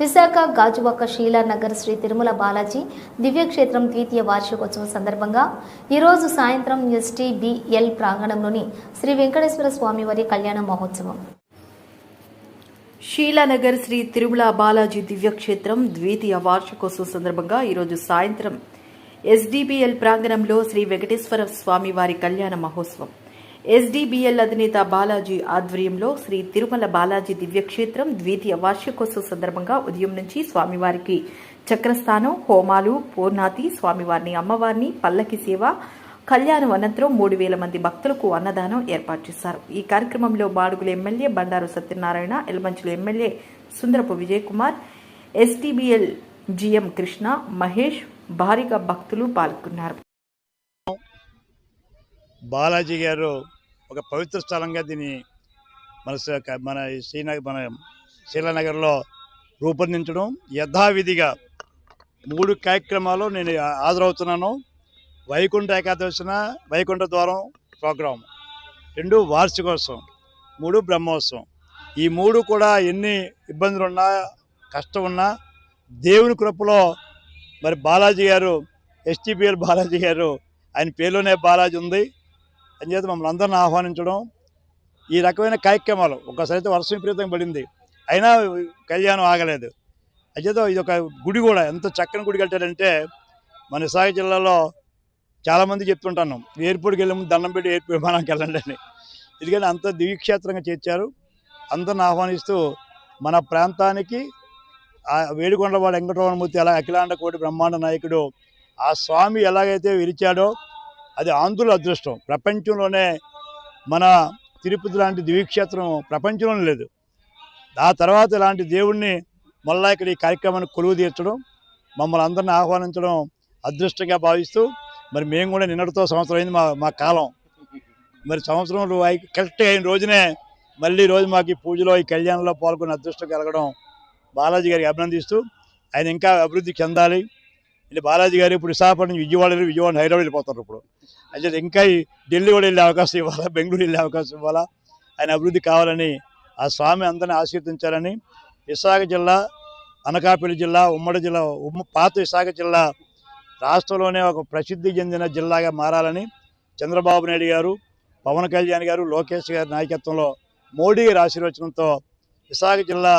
విశాఖ గాజువాక శీలానగర్ శ్రీ తిరుమల బాలాజీ దివ్యక్షేత్రం ద్వితీయ వార్షికోత్సవం సందర్భంగా ఈరోజు సాయంత్రం ఎస్టీబీఎల్ ప్రాంగణంలోని శ్రీ వెంకటేశ్వర స్వామివారి కళ్యాణ మహోత్సవం. షీలానగర్ శ్రీ తిరుమల బాలాజీ దివ్యక్షేత్రం ద్వితీయ వార్షికోత్సవం సందర్భంగా ఈరోజు సాయంత్రం ఎస్డిబిఎల్ ప్రాంగణంలో శ్రీ వెంకటేశ్వర స్వామి వారి కళ్యాణ మహోత్సవం. ఎస్డిబిఎల్ అధినేత బాలాజీ ఆధ్వర్యంలో శ్రీ తిరుమల బాలాజీ దివ్యక్షేత్రం ద్వితీయ వార్షికోత్సవ సందర్భంగా ఉదయం నుంచి స్వామివారికి చక్రస్థానం హోమాలు పూర్ణాతి స్వామివారిని అమ్మవారిని పల్లకి సేవ కళ్యాణం అనంతరం మూడు వేల మంది భక్తులకు అన్నదానం ఏర్పాటు చేశారు. ఈ కార్యక్రమంలో Badugula MLA Bandaru Satyanarayana Yelamanchili MLA Sundarapu Vijay Kumar STBL GM Krishna Mahesh భారీగా భక్తులు పాల్గొన్నారు. బాలాజీ గారు ఒక పవిత్ర స్థలంగా దీన్ని మన మన శ్రీనగర్ మన శీలానగర్లో రూపొందించడం యథావిధిగా మూడు కార్యక్రమాలు నేను హాజరవుతున్నాను. వైకుంఠ ఏకాదశిన వైకుంఠ ద్వారం ప్రోగ్రాం రెండు వార్షికోత్సవం మూడు బ్రహ్మోత్సవం. ఈ మూడు కూడా ఎన్ని ఇబ్బందులు ఉన్నా కష్టం ఉన్నా దేవుని కృపలో మరి బాలాజీ గారు ఎస్టీపీఎల్ బాలాజీ గారు ఆయన పేరులోనే బాలాజీ ఉంది. అంచేత మమ్మల్ని అందరిని ఆహ్వానించడం ఈ రకమైన కార్యక్రమాలు ఒకసారి అయితే వర్షం విపరీతం పడింది. అయినా కళ్యాణం ఆగలేదు. అంచేత ఇది ఒక గుడి కూడా ఎంత చక్కని గుడి కట్టారంటే మన విశాఖ జిల్లాలో చాలామంది చెప్తుంటాను ఎయిర్పోర్ట్కి వెళ్ళే ముందు దండం పెట్టి ఎయిర్పోర్ట్ విమానానికి వెళ్ళండి అని. ఎందుకంటే అంత దివ్యక్షేత్రంగా చేర్చారు. అందరిని ఆహ్వానిస్తూ మన ప్రాంతానికి ఆ వేడుకొండవాడు వెంకటరమణమూర్తి అలా అఖిలాండ కోటి బ్రహ్మాండ నాయకుడు ఆ స్వామి ఎలాగైతే విరిచాడో అది ఆంధ్రుల అదృష్టం. ప్రపంచంలోనే మన తిరుపతి లాంటి దివిక్షేత్రం ప్రపంచంలో లేదు. ఆ తర్వాత ఇలాంటి దేవుణ్ణి మళ్ళా ఇక్కడ ఈ కార్యక్రమాన్ని కొలువు తీర్చడం మమ్మల్ని అందరిని ఆహ్వానించడం అదృష్టంగా భావిస్తూ మరి మేము కూడా నిన్నటితో సంవత్సరం అయింది మా మా కాలం. మరి సంవత్సరం కరెక్ట్ అయిన రోజునే మళ్ళీ రోజు మాకు ఈ పూజలో ఈ కళ్యాణంలో పాల్గొనే అదృష్టం కలగడం బాలాజీ గారికి అభినందిస్తూ ఆయన ఇంకా అభివృద్ధి చెందాలి. అంటే బాలాజీ గారు ఇప్పుడు విశాఖపట్నం విజయవాడ విజయవాడ హైదరాబాద్ వెళ్ళిపోతారు ఇప్పుడు. అయితే ఇంకా ఈ ఢిల్లీ కూడా వెళ్ళే అవకాశం ఇవ్వాలా? బెంగళూరు వెళ్ళే అవకాశం ఇవ్వాలా? ఆయన అభివృద్ధి కావాలని ఆ స్వామి అందరిని ఆశీర్వదించాలని విశాఖ జిల్లా అనకాపల్లి జిల్లా ఉమ్మడి జిల్లా ఉమ్మ పాత విశాఖ జిల్లా రాష్ట్రంలోనే ఒక ప్రసిద్ధి చెందిన జిల్లాగా మారాలని చంద్రబాబు నాయుడు గారు పవన్ కళ్యాణ్ గారు లోకేష్ గారి నాయకత్వంలో మోడీ గారి ఆశీర్వచనంతో విశాఖ జిల్లా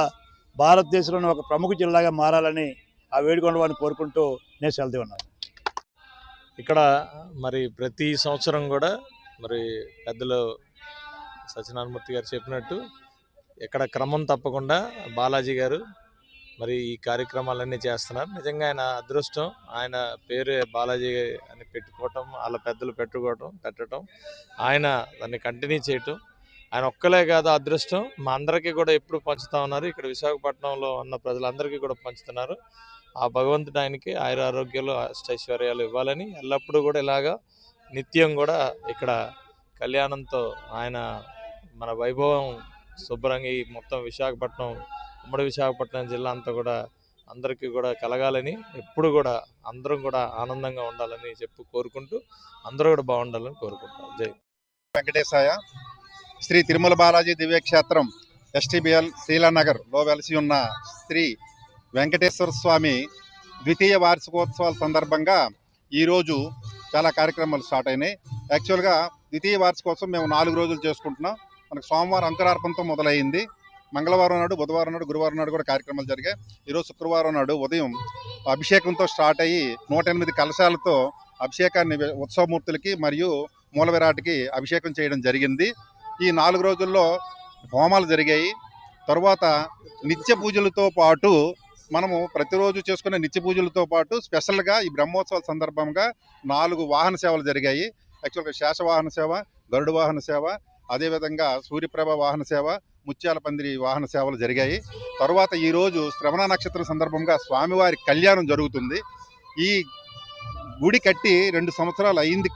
భారతదేశంలోని ఒక ప్రముఖ జిల్లాగా మారాలని ఆ వేడుకొండవాడిని కోరుకుంటూ నేను సెలది ఉన్నాను ఇక్కడ మరి ప్రతి సంవత్సరం కూడా మరి పెద్దలు సత్యనారాయణమూర్తి గారు చెప్పినట్టు ఇక్కడ క్రమం తప్పకుండా బాలాజీ గారు మరి ఈ కార్యక్రమాలన్నీ చేస్తున్నారు. నిజంగా ఆయన అదృష్టం. ఆయన పేరు బాలాజీ అని పెట్టుకోవటం వాళ్ళ పెద్దలు పెట్టుకోవటం పెట్టడం ఆయన దాన్ని కంటిన్యూ చేయటం. ఆయన ఒక్కలే కాదు అదృష్టం. మా అందరికీ కూడా ఎప్పుడు పంచుతా ఉన్నారు. ఇక్కడ విశాఖపట్నంలో ఉన్న ప్రజలందరికీ కూడా పంచుతున్నారు. ఆ భగవంతుడు ఆయనకి ఆయుర ఆరోగ్యాలు అష్టైశ్వర్యాలు ఇవ్వాలని ఎల్లప్పుడూ కూడా ఇలాగా నిత్యం కూడా ఇక్కడ కళ్యాణంతో ఆయన మన వైభవం శుభ్రంగా ఈ మొత్తం విశాఖపట్నం ఉమ్మడి విశాఖపట్నం జిల్లా అంతా కూడా అందరికీ కూడా కలగాలని ఎప్పుడు కూడా అందరం కూడా ఆనందంగా ఉండాలని చెప్పి కోరుకుంటూ అందరూ కూడా బాగుండాలని కోరుకుంటాం జై వెంకటేశాయ శ్రీ తిరుమల బాలాజీ దివ్యక్షేత్రం ఎస్టీబిఎల్ శ్రీలానగర్లో వెలసి ఉన్న శ్రీ వెంకటేశ్వర స్వామి ద్వితీయ వార్షికోత్సవాల సందర్భంగా ఈరోజు చాలా కార్యక్రమాలు స్టార్ట్ అయినాయి. యాక్చువల్గా ద్వితీయ వార్షికోత్సవం మేము నాలుగు రోజులు చేసుకుంటున్నాం. మనకు సోమవారం అంకురార్పణతో మొదలైంది. మంగళవారం నాడు బుధవారం నాడు గురువారం నాడు కూడా కార్యక్రమాలు జరిగాయి. ఈరోజు శుక్రవారం నాడు ఉదయం అభిషేకంతో స్టార్ట్ అయ్యి నూట ఎనిమిది కలశాలతో అభిషేకాన్ని ఉత్సవమూర్తులకి మరియు మూల విరాట్కి అభిషేకం చేయడం జరిగింది. ఈ నాలుగు రోజుల్లో హోమాలు జరిగాయి. తరువాత నిత్య పూజలతో పాటు మనము ప్రతిరోజు చేసుకునే నిత్య పూజలతో పాటు స్పెషల్గా ఈ బ్రహ్మోత్సవాల సందర్భంగా నాలుగు వాహన సేవలు జరిగాయి. యాక్చువల్గా శేషవాహన సేవ గరుడు వాహన సేవ అదేవిధంగా సూర్యప్రభ వాహన సేవ ముత్యాల పందిరి వాహన సేవలు జరిగాయి. తరువాత ఈరోజు శ్రవణ నక్షత్రం సందర్భంగా స్వామివారి కళ్యాణం జరుగుతుంది. ఈ గుడి కట్టి రెండు సంవత్సరాలు అయింది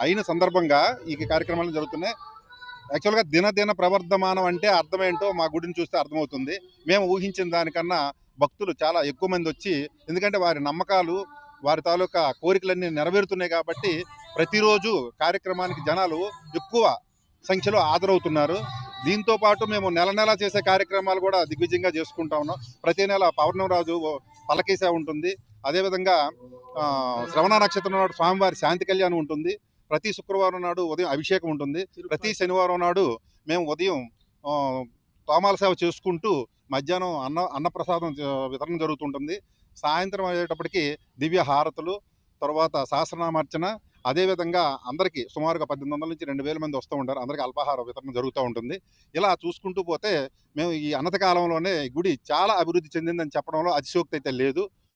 అయిన సందర్భంగా ఈ కార్యక్రమాలు జరుగుతున్నాయి. యాక్చువల్గా దినదిన ప్రవర్ధమానం అంటే అర్థమేంటో మా గుడిని చూస్తే అర్థమవుతుంది. మేము ఊహించిన దానికన్నా భక్తులు చాలా ఎక్కువ మంది వచ్చి ఎందుకంటే వారి నమ్మకాలు వారి తాలూకా కోరికలన్నీ నెరవేరుతున్నాయి కాబట్టి ప్రతిరోజు కార్యక్రమానికి జనాలు ఎక్కువ సంఖ్యలో హాజరవుతున్నారు. దీంతో పాటు మేము నెల నెల చేసే కార్యక్రమాలు కూడా దిగ్విజయంగా చేసుకుంటా ఉన్నాం. ప్రతి నెల పౌర్ణమరాజు రాజు ఉంటుంది. అదేవిధంగా శ్రవణ నక్షత్రం నాడు స్వామివారి శాంతి కళ్యాణం ఉంటుంది. ప్రతి శుక్రవారం నాడు ఉదయం అభిషేకం ఉంటుంది. ప్రతి శనివారం నాడు మేము ఉదయం తోమాల సేవ చేసుకుంటూ మధ్యాహ్నం అన్న అన్నప్రసాదం వితరణ జరుగుతుంటుంది. సాయంత్రం అయ్యేటప్పటికి దివ్య హారతులు తర్వాత సహస్రనామార్చన. అదేవిధంగా అందరికీ సుమారుగా పద్దెనిమిది వందల నుంచి రెండు వేల మంది వస్తూ ఉంటారు. అందరికీ అల్పాహార వితరణ జరుగుతూ ఉంటుంది. ఇలా చూసుకుంటూ పోతే మేము ఈ అనతకాలంలోనే గుడి చాలా అభివృద్ధి చెందిందని చెప్పడంలో అతిశోక్తి అయితే లేదు.